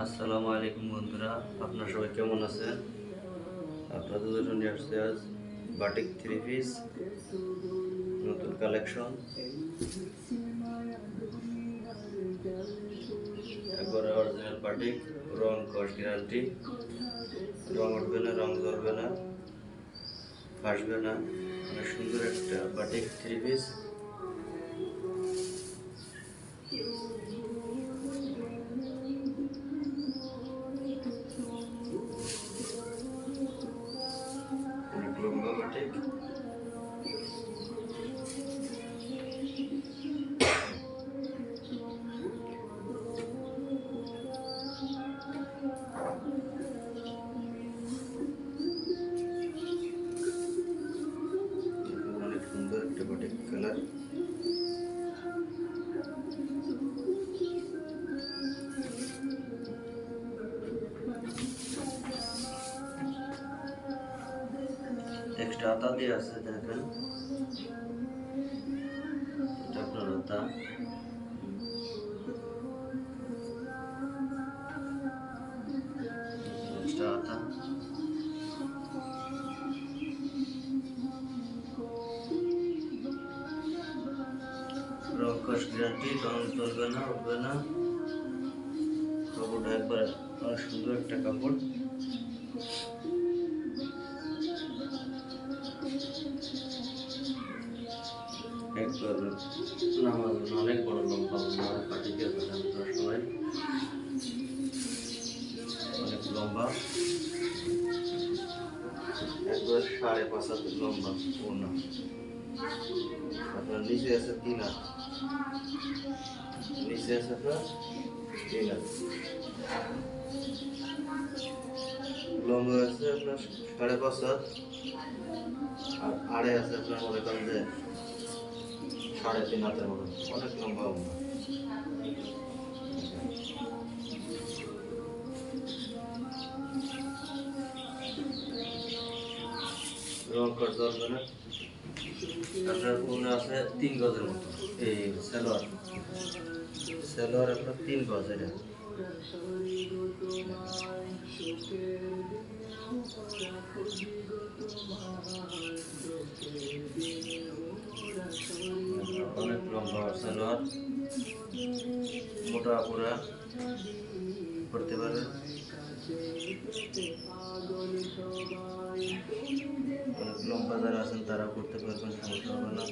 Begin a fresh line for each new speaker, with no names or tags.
আসসালামু আলাইকুম বন্ধুরা, আপনার সবাই কেমন আছেন? আপনাদের জন্য নিয়ে আসছে আজ বাটিক থ্রি পিস নতুন কালেকশন একবারে অরিজিনাল বাটিক রং কস গ্যারান্টি রং উঠবে না, রং ধরবে না ফাসবে না। অনেক সুন্দর একটা বাটিক থ্রি পিস এক্সট্রা আতা দিয়ে আছে দেখেন এটা আপনার আতা এক্সট্রা আতা রকশ গ্যারান্টি রং চলবে না উঠবে না কাপড়টা একবার অনেক সুন্দর একটা কাপড় নামাজ অনেক বড় লম্বা পাটিকে সবাই অনেক লম্বা। একবার সাড়ে পাঁচ হাত লম্বা পূর্ণ আপনার নিচে আছে তিন হাত। নিচে আছে আপনার তিন হাত। লম্বা আছে আপনার সাড়ে পাঁচ হাত। আর আড়ে আছে আপনার মনে করেন যে সাড়ে তিন হাতের মতো অনেক লম্বা লম্বা রং করতে হবে না আপনার পূর্ণ আছে তিন গজের মতো। এই সেলোয়ার। সেলোয়ার আপনার তিন গজ এটা। সেলোয়ার মোটা পুরা করতে পারবেন অনেক লম্বা যারা আছেন তারা করতে পারবেন সমস্যা হবে না